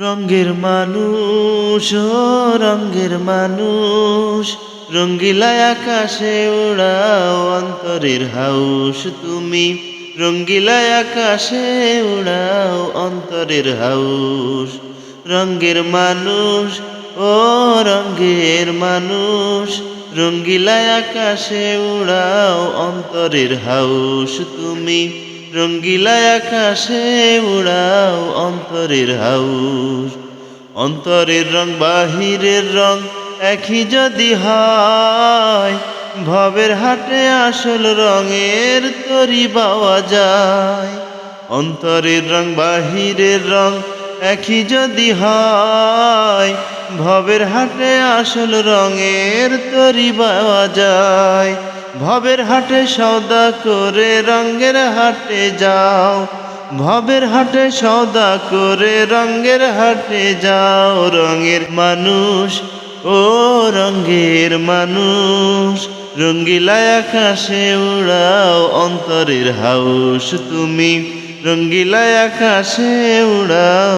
রঙ্গের মানুষ, ও রঙ্গের মানুষ, রঙ্গিলায় আকাশে উড়াও অন্তরের হাউস তুমি। রঙ্গিলায় আকাশে উড়াও অন্তরের হাউস। রঙ্গের মানুষ, ও রঙ্গের মানুষ, রঙ্গিলায় আকাশে উড়াও অন্তরের হাউস তুমি। রঙ্গিলায় আকাশে উড়াও অন্তরের হাউস, অন্তরের রং, বাহিরের রং একই যদি হয়। ভবের হাটে আসল রঙের তরি পাওয়া যায়। অন্তরের রং, বাহিরের রং একই যদি হয়। ভবের হাটে আসল রঙের তরি পাওয়া যায়। ভবের হাটে সওদা করে রঙের হাটে যাও। ভবের হাটে সদা করে, রঙের হাটে যাও, রঙের মানুষ, ও রঙ্গের মানুষ। রঙ্গিলা আকাশে উড়াও, অন্তরের হাউস তুমি। রঙ্গিলা আকাশে উড়াও।